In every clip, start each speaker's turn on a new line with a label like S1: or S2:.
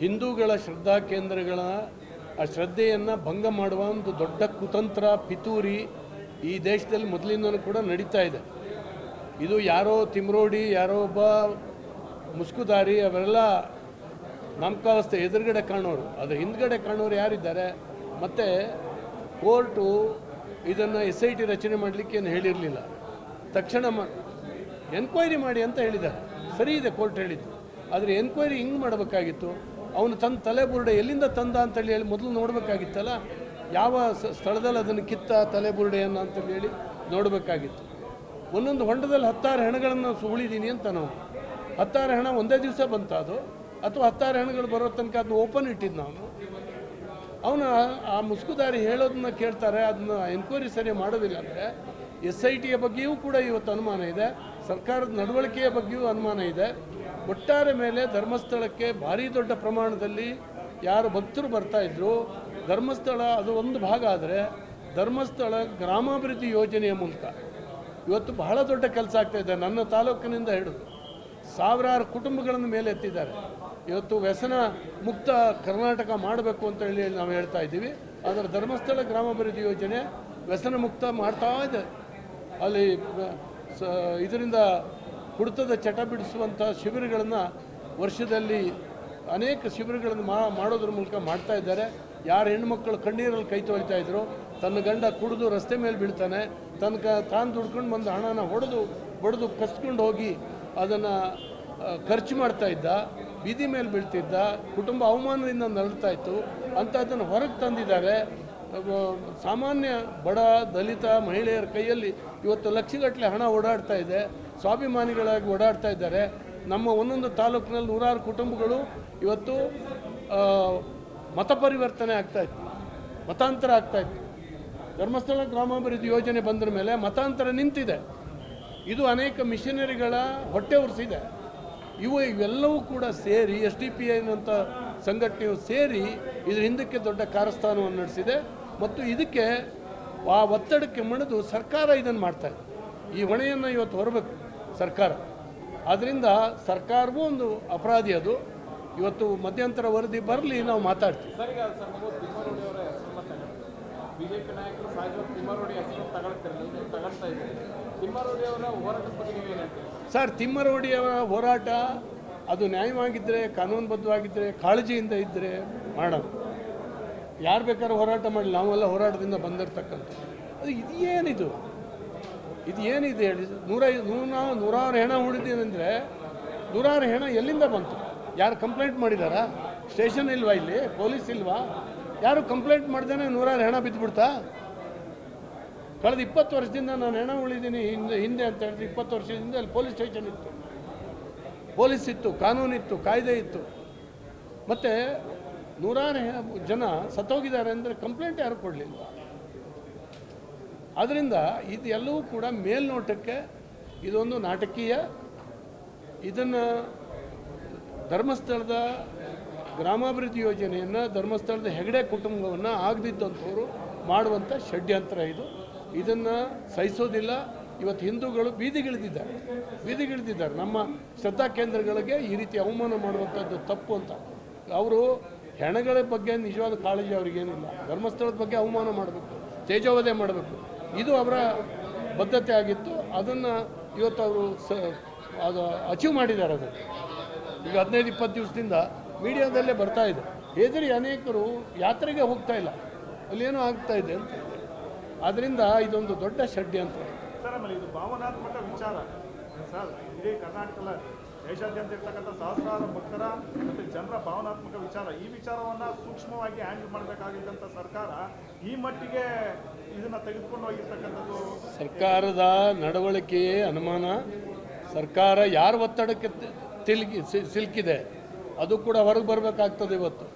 S1: ಹಿಂದೂಗಳ ಶ್ರದ್ಧಾ ಕೇಂದ್ರಗಳ, ಆ ಶ್ರದ್ಧೆಯನ್ನು ಭಂಗ ಮಾಡುವ ಒಂದು ದೊಡ್ಡ ಕುತಂತ್ರ, ಪಿತೂರಿ ಈ ದೇಶದಲ್ಲಿ ಮೊದಲಿಂದನೂ ಕೂಡ ನಡೀತಾ ಇದೆ. ಇದು ಯಾರೋ ತಿಮ್ರೋಡಿ, ಯಾರೋ ಒಬ್ಬ ಮುಸ್ಕುದಾರಿ, ಅವರೆಲ್ಲ ನಾಮಕಾವಸ್ಥೆ ಎದುರುಗಡೆ ಕಾಣೋರು. ಅದರ ಹಿಂದ್ಗಡೆ ಕಾಣೋರು ಯಾರಿದ್ದಾರೆ? ಮತ್ತು ಕೋರ್ಟು ಇದನ್ನು ಎಸ್ ಐ ಟಿ ರಚನೆ ಮಾಡಲಿಕ್ಕೆ ಏನು ಹೇಳಿರಲಿಲ್ಲ. ತಕ್ಷಣ ಮಾ, ಎನ್ಕ್ವೈರಿ ಮಾಡಿ ಅಂತ ಹೇಳಿದ್ದಾರೆ. ಸರಿ ಇದೆ ಕೋರ್ಟ್ ಹೇಳಿದ್ದು. ಆದರೆ ಎನ್ಕ್ವೈರಿ ಹಿಂಗೆ ಮಾಡಬೇಕಾಗಿತ್ತು? ಅವನು ತನ್ನ ತಲೆ ಬುರುಡೆ ಎಲ್ಲಿಂದ ತಂದ ಅಂತೇಳಿ ಹೇಳಿ ಮೊದಲು ನೋಡಬೇಕಾಗಿತ್ತಲ್ಲ? ಯಾವ ಸ್ಥಳದಲ್ಲಿ ಅದನ್ನು ಕಿತ್ತ ತಲೆ ಬುರುಡೆಯನ್ನು ಅಂತೇಳಿ ಹೇಳಿ ನೋಡಬೇಕಾಗಿತ್ತು. ಒಂದೊಂದು ಹೊಂಡದಲ್ಲಿ ಹತ್ತಾರು ಹೆಣಗಳನ್ನು ಸುಳಿದೀನಿ ಅಂತ ನಾವು. ಹತ್ತಾರು ಹೆಣ ಒಂದೇ ದಿವಸ ಬಂತ ಅದು ಅಥವಾ ಹತ್ತಾರು ಹೆಣಗಳು ಬರೋ ತನಕ ಅದನ್ನ ಓಪನ್ ಇಟ್ಟಿದ್ದು ನಾನು? ಅವನ ಆ ಮುಸ್ಕುದಾರಿ ಹೇಳೋದನ್ನ ಕೇಳ್ತಾರೆ, ಅದನ್ನ ಎನ್ಕ್ವೈರಿ ಸರಿ ಮಾಡೋದಿಲ್ಲ ಅಂದರೆ ಎಸ್ ಐ ಟಿಯ ಬಗ್ಗೆಯೂ ಕೂಡ ಇವತ್ತು ಅನುಮಾನ ಇದೆ, ಸರ್ಕಾರದ ನಡವಳಿಕೆಯ ಬಗ್ಗೆಯೂ ಅನುಮಾನ ಇದೆ. ಒಟ್ಟಾರೆ ಮೇಲೆ ಧರ್ಮಸ್ಥಳಕ್ಕೆ ಭಾರಿ ದೊಡ್ಡ ಪ್ರಮಾಣದಲ್ಲಿ ಯಾರು ಭಕ್ತರು ಬರ್ತಾ ಇದ್ರು. ಧರ್ಮಸ್ಥಳ ಅದು ಒಂದು ಭಾಗ ಆದರೆ ಧರ್ಮಸ್ಥಳ ಗ್ರಾಮಾಭಿವೃದ್ಧಿ ಯೋಜನೆಯ ಮೂಲಕ. ಇವತ್ತು ಬಹಳ ದೊಡ್ಡ ಕೆಲಸ ಆಗ್ತಾ ಇದೆ ನನ್ನ ತಾಲೂಕಿನಿಂದ ಹಿಡಿದು. ಸಾವಿರಾರು ಕುಟುಂಬಗಳನ್ನು ಮೇಲೆ ಎತ್ತಿದ್ದಾರೆ. ಇವತ್ತು ವ್ಯಸನ ಮುಕ್ತ ಕರ್ನಾಟಕ ಮಾಡಬೇಕು ಅಂತ ಹೇಳಿ ನಾವು ಹೇಳ್ತಾ ಇದ್ದೀವಿ. ಆದರೆ ಧರ್ಮಸ್ಥಳ ಗ್ರಾಮಾಭಿವೃದ್ಧಿ ಯೋಜನೆ ವ್ಯಸನ ಮುಕ್ತ ಮಾಡ್ತಾ ಇದೆ. ಅಲ್ಲಿ ಇದರಿಂದ ಕುಡಿತದ ಚಟ ಬಿಡಿಸುವಂಥ ಶಿಬಿರಗಳನ್ನು ವರ್ಷದಲ್ಲಿ ಅನೇಕ ಶಿಬಿರಗಳನ್ನು ಮಾ ಮಾಡೋದ್ರ ಮೂಲಕ ಮಾಡ್ತಾ ಇದ್ದಾರೆ. ಯಾರು ಹೆಣ್ಮಕ್ಳು ಕಣ್ಣೀರಲ್ಲಿ ಕೈ ತೊಳಿತಾ ಇದ್ರು, ತನ್ನ ಗಂಡ ಕುಡಿದು ರಸ್ತೆ ಮೇಲೆ ಬೀಳ್ತಾನೆ, ತನ್ನ ಕ ತಾನು ದುಡ್ಕೊಂಡು ಬಂದು ಹಣನ ಹೊಡೆದು ಬಡಿದು ಕಸ್ಕೊಂಡು ಹೋಗಿ ಅದನ್ನು ಖರ್ಚು ಮಾಡ್ತಾ ಇದ್ದ, ಬೀದಿ ಮೇಲೆ ಬೀಳ್ತಿದ್ದ, ಕುಟುಂಬ ಅವಮಾನದಿಂದ ನರಳ್ತಾ ಇತ್ತು. ಅಂಥದ್ದನ್ನು ಹೊರಗೆ ತಂದಿದ್ದಾರೆ. ಸಾಮಾನ್ಯ ಬಡ ದಲಿತ ಮಹಿಳೆಯರ ಕೈಯಲ್ಲಿ ಇವತ್ತು ಲಕ್ಷಗಟ್ಟಲೆ ಹಣ ಓಡಾಡ್ತಾ ಇದೆ. ಸ್ವಾಭಿಮಾನಿಗಳಾಗಿ ಓಡಾಡ್ತಾ ಇದ್ದಾರೆ. ನಮ್ಮ ಒಂದೊಂದು ತಾಲೂಕಿನಲ್ಲಿ ನೂರಾರು ಕುಟುಂಬಗಳು ಇವತ್ತು ಮತ ಪರಿವರ್ತನೆ ಆಗ್ತಾ ಇತ್ತು. ಮತಾಂತರ ಆಗ್ತಾ ಇತ್ತು. ಧರ್ಮಸ್ಥಳ ಗ್ರಾಮಾಭಿವೃದ್ಧಿ ಯೋಜನೆ ಬಂದ ಮೇಲೆ ಮತಾಂತರ ನಿಂತಿದೆ. ಇದು ಅನೇಕ ಮಿಷನರಿಗಳ ಹೊಟ್ಟೆ ಉರಿಸಿದೆ ಇವು ಇವೆಲ್ಲವೂ ಕೂಡ ಸೇರಿ ಎಸ್ ಡಿ ಪಿ ಐನಂಥ ಸಂಘಟನೆಯು ಸೇರಿ ಇದ್ರ ಹಿಂದಕ್ಕೆ ದೊಡ್ಡ ಕಾರಸ್ಥಾನವನ್ನು ನಡೆಸಿದೆ. ಮತ್ತು ಇದಕ್ಕೆ ಆ ಒತ್ತಡಕ್ಕೆ ಮಣಿದು ಸರ್ಕಾರ ಇದನ್ನು ಮಾಡ್ತಾ ಇದೆ. ಈ ಹೊಣೆಯನ್ನು ಇವತ್ತು ಹೊರಬೇಕು. ಸರ್ಕಾರ. ಆದ್ದರಿಂದ ಸರ್ಕಾರವೂ ಒಂದು ಅಪರಾಧಿ ಅದು. ಇವತ್ತು ಮಧ್ಯಂತರ ವರದಿ ಬರಲಿ ನಾವು ಮಾತಾಡ್ತೀವಿ.
S2: ಸರ್ ಸರ್ ನೀವು ಅವರ ಹೆಸರನ್ನ ಬಿಜೆಪಿ ನಾಯಕರು ಸಹಜವಾಗಿ ತಿಮ್ಮಾರೋಡಿ ಹೆಸರನ್ನು ತಗೊಳ್ತಿರಲಿಲ್ಲ ನೀವು ತಗೊಳ್ತಾ ಇದ್ದೀರಿ. ತಿಮ್ಮಾರೋಡಿ ಅವರ ಹೋರಾಟದ ಬಗ್ಗೆ ನೀವು ಏನು ಹೇಳ್ತೀರಿ?
S1: ಸರ್ ತಿಮ್ಮರೋಡಿಯವರ ಹೋರಾಟ ಅದು ನ್ಯಾಯವಾಗಿದ್ದರೆ ಕಾನೂನುಬದ್ಧವಾಗಿದ್ದರೆ ಕಾಳಜಿಯಿಂದ ಇದ್ದರೆ ಮಾಡೋಣ. ಯಾರು ಬೇಕಾದ್ರೂ ಹೋರಾಟ ಮಾಡಲಿ ನಾವೆಲ್ಲ ಹೋರಾಟದಿಂದ ಬಂದಿರ್ತಕ್ಕಂಥ ಅದು ಇದೇನಿದು? ಇದು ಏನಿದೆ ಹೇಳಿ? ನೂರ ನೂರ ನೂರಾರು ಹೆಣ ಉಳಿದೇನೆಂದರೆ ನೂರಾರು ಹೆಣ ಎಲ್ಲಿಂದ ಬಂತು? ಯಾರು ಕಂಪ್ಲೇಂಟ್ ಮಾಡಿದಾರಾ? ಸ್ಟೇಷನ್ ಇಲ್ವಾ ಇಲ್ಲಿ? ಪೊಲೀಸ್ ಇಲ್ವಾ? ಯಾರು ಕಂಪ್ಲೇಂಟ್ ಮಾಡ್ದೇನೆ ನೂರಾರು ಹೆಣ ಬಿದ್ದುಬಿಡ್ತಾ ಕಳೆದ ಇಪ್ಪತ್ತು ವರ್ಷದಿಂದ ನಾನು ಹೆಣ ಉಳಿದೀನಿ ಹಿಂದೆ ಹಿಂದೆ ಅಂತ ಹೇಳಿದ್ರೆ ಇಪ್ಪತ್ತು ವರ್ಷದಿಂದ ಅಲ್ಲಿ ಪೊಲೀಸ್ ಸ್ಟೇಷನ್ ಇತ್ತು. ಪೊಲೀಸ್ ಇತ್ತು ಕಾನೂನಿತ್ತು ಕಾಯ್ದೆ ಇತ್ತು. ಮತ್ತು ನೂರಾರು ಜನ ಸತ್ತೋಗಿದ್ದಾರೆ ಅಂದರೆ ಕಂಪ್ಲೇಂಟ್ ಯಾರು ಕೊಡಲಿಲ್ಲ? ಆದ್ದರಿಂದ ಇದೆಲ್ಲವೂ ಕೂಡ ಮೇಲ್ನೋಟಕ್ಕೆ ಇದೊಂದು ನಾಟಕೀಯ. ಇದನ್ನು ಧರ್ಮಸ್ಥಳದ ಗ್ರಾಮಾಭಿವೃದ್ಧಿ ಯೋಜನೆಯನ್ನು ಧರ್ಮಸ್ಥಳದ ಹೆಗಡೆ ಕುಟುಂಬವನ್ನು ಆಗದಿದ್ದಂಥವರು ಮಾಡುವಂಥ ಷಡ್ಯಂತ್ರ ಇದು. ಇದನ್ನು ಸಹಿಸೋದಿಲ್ಲ. ಇವತ್ತು ಹಿಂದೂಗಳು ಬೀದಿಗಿಳಿದಿದ್ದಾರೆ. ಬೀದಿಗಿಳಿದಿದ್ದಾರೆ. ನಮ್ಮ ಶ್ರದ್ಧಾ ಕೇಂದ್ರಗಳಿಗೆ ಈ ರೀತಿ ಅವಮಾನ ಮಾಡುವಂಥದ್ದು ತಪ್ಪು ಅಂತ. ಅವರು ಹೆಣಗಳ ಬಗ್ಗೆ ನಿಜವಾದ ಕಾಳಜಿ ಅವ್ರಿಗೇನಿಲ್ಲ. ಧರ್ಮಸ್ಥಳದ ಬಗ್ಗೆ ಅವಮಾನ ಮಾಡಬೇಕು. ತೇಜೋವಧೆ ಮಾಡಬೇಕು. ಇದು ಅವರ ಬದ್ಧತೆ ಆಗಿತ್ತು. ಅದನ್ನು ಇವತ್ತು ಅವರು ಸ, ಅದು ಅಚೀವ್ ಮಾಡಿದ್ದಾರೆ ಅದು. ಈಗ ಹದಿನೈದು, ಇಪ್ಪತ್ತು ದಿವಸದಿಂದ ಮೀಡಿಯಾದಲ್ಲೇ ಬರ್ತಾ ಇದೆ. ಹೆದರಿ ಅನೇಕರು ಯಾತ್ರೆಗೆ ಹೋಗ್ತಾ ಇಲ್ಲ. ಅಲ್ಲೇನೋ ಆಗ್ತಾ ಇದೆ ಅಂತ. ಅದರಿಂದ ಇದೊಂದು ದೊಡ್ಡ ಷಡ್ಯಂತ್ರ.
S3: ಭಾವನಾತ್ಮಕ ವಿಚಾರ. ಕರ್ನಾಟಕದ ದೇಶಾದ್ಯಂತ ಇರ್ತಕ್ಕಂಥ ಸಹಸ್ರಾರು ಭಕ್ತರ ಮತ್ತು ಜನರ ಭಾವನಾತ್ಮಕ ವಿಚಾರ, ಈ ವಿಚಾರವನ್ನ ಸೂಕ್ಷ್ಮವಾಗಿ ಹ್ಯಾಂಡಲ್ ಮಾಡಬೇಕಾಗಿದ್ದಂಥ ಸರ್ಕಾರ ಈ ಮಟ್ಟಿಗೆ ಇದನ್ನ ತೆಗೆದುಕೊಂಡು ಹೋಗಿರ್ತಕ್ಕಂಥದ್ದು
S1: ಸರ್ಕಾರದ ನಡವಳಿಕೆಯೇ ಅನುಮಾನ. ಸರ್ಕಾರ ಯಾರ ಒತ್ತಡಕ್ಕೆ ತಿಲ್ಗಿ ಸಿಲುಕಿದೆ, ಅದು ಕೂಡ ಹೊರಗೆ ಬರಬೇಕಾಗ್ತದೆ ಇವತ್ತು.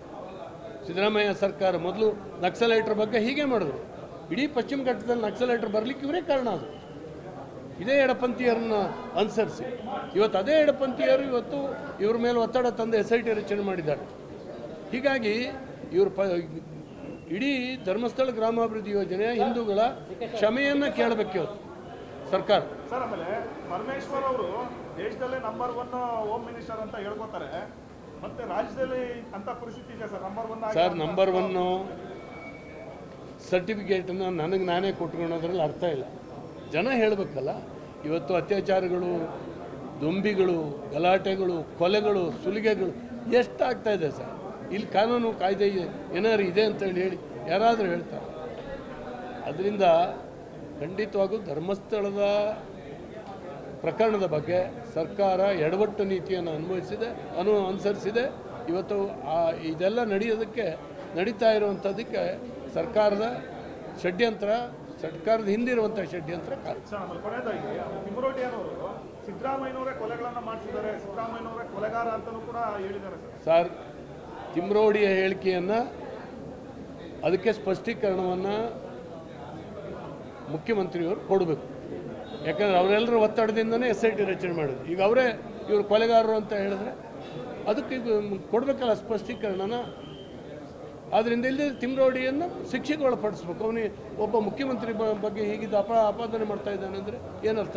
S1: ಸಿದ್ದರಾಮಯ್ಯ ಸರ್ಕಾರ ಮೊದಲು ನಕ್ಸಲೈಟ್ರ ಬಗ್ಗೆ ಹೀಗೆ ಮಾಡಿದ್ರು. ಇಡೀ ಪಶ್ಚಿಮ ಘಟ್ಟದಲ್ಲಿ ನಕ್ಸಲೈಟ್ರು ಬರಲಿಕ್ಕೆ ಇವರೇ ಕಾರಣ ಅದು. ಇದೇ ಎಡಪಂಥೀಯರನ್ನ ಅನುಸರಿಸಿ. ಇವತ್ತು ಅದೇ ಎಡಪಂಥೀಯರು ಇವತ್ತು ಇವ್ರ ಮೇಲೆ ಒತ್ತಡ ತಂದು ಎಸ್ ಐ ಟಿ ರಚನೆ ಮಾಡಿದ್ದಾರೆ. ಹೀಗಾಗಿ ಇವರು ಪ ಇಡೀ ಧರ್ಮಸ್ಥಳ ಗ್ರಾಮಾಭಿವೃದ್ಧಿ ಯೋಜನೆ ಹಿಂದೂಗಳ ಕ್ಷಮೆಯನ್ನು ಕೇಳಬೇಕು ಇವತ್ತು ಸರ್ಕಾರ.
S3: ಸರ್ ಆಮೇಲೆ ಪರಮೇಶ್ವರ್ ಅವರು ದೇಶದಲ್ಲೇ ನಂಬರ್ ಒನ್ ಹೋಮ್ ಮಿನಿಸ್ಟರ್ ಅಂತ ಹೇಳ್ಕೊತಾರೆ. ಮತ್ತೆ ರಾಜ್ಯದಲ್ಲಿ ಅಂತ ಪರಿಸ್ಥಿತಿ ಇದೆ sir number one
S1: sir number one ಸರ್ಟಿಫಿಕೇಟನ್ನು ನನಗೆ ನಾನೇ ಕೊಟ್ಕೊಳೋದ್ರಲ್ಲಿ ಅರ್ಥ ಇಲ್ಲ. ಜನ ಹೇಳಬೇಕಲ್ಲ, ಇವತ್ತು ಅತ್ಯಾಚಾರಗಳು, ದೊಂಬಿಗಳು, ಗಲಾಟೆಗಳು, ಕೊಲೆಗಳು, ಸುಲಿಗೆಗಳು ಎಷ್ಟಾಗ್ತಾ ಇದೆ ಸರ್? ಇಲ್ಲಿ ಕಾನೂನು ಕಾಯ್ದೆ ಏನಾದ್ರು ಇದೆ ಅಂತೇಳಿ ಹೇಳಿ ಯಾರಾದರೂ ಹೇಳ್ತಾರೆ? ಅದರಿಂದ ಖಂಡಿತವಾಗೂ ಧರ್ಮಸ್ಥಳದ ಪ್ರಕರಣದ ಬಗ್ಗೆ ಸರ್ಕಾರ ಎಡವಟ್ಟು ನೀತಿಯನ್ನು ಅನುಭವಿಸಿದೆ ಅನು, ಅನುಸರಿಸಿದೆ. ಇವತ್ತು ಇದೆಲ್ಲ ನಡೆಯೋದಕ್ಕೆ, ನಡೀತಾ ಇರುವಂಥದ್ದಕ್ಕೆ ಸರ್ಕಾರದ ಷಡ್ಯಂತ್ರ ಸರ್ಕಾರದ ಹಿಂದಿರುವಂಥ ಷಡ್ಯಂತ್ರ ಕಾರಣ
S3: ಸಿದ್ದರಾಮಯ್ಯನವರೇ ಕೊಲೆಗಳನ್ನ ಮಾಡಿಸಿದ್ದಾರೆ ಸಿದ್ದರಾಮಯ್ಯನವರೇ ಕೊಲೆಗಾರ ಅಂತಲೂ ಕೂಡ ಹೇಳಿದ್ದಾರೆ ಸರ್.
S1: ತಿಮ್ರೋಡಿಯ ಹೇಳಿಕೆಯನ್ನು ಅದಕ್ಕೆ ಸ್ಪಷ್ಟೀಕರಣವನ್ನು ಮುಖ್ಯಮಂತ್ರಿಯವರು ಕೊಡಬೇಕು. ಯಾಕಂದರೆ ಅವರೆಲ್ಲರೂ ಒತ್ತಡದಿಂದನೇ ಎಸ್ ಐ ಟಿ ರಚನೆ ಮಾಡೋದು ಈಗ ಅವರೇ ಇವರು ಕೊಲೆಗಾರರು ಅಂತ ಹೇಳಿದ್ರೆ ಅದಕ್ಕೆ ಕೊಡಬೇಕಲ್ಲ ಸ್ಪಷ್ಟೀಕರಣನ. ಆದ್ದರಿಂದ ಇಲ್ಲಿ ತಿಮ್ರೋಡಿಯನ್ನು ಶಿಕ್ಷೆಗೆ ಒಳಪಡಿಸ್ಬೇಕು. ಅವನಿಗೆ ಒಬ್ಬ ಮುಖ್ಯಮಂತ್ರಿ ಬಗ್ಗೆ ಹೀಗಿದ್ದು ಅಪ, ಆಪಾದನೆ ಮಾಡ್ತಾ ಇದ್ದಾನೆ ಅಂದರೆ ಏನರ್ಥ?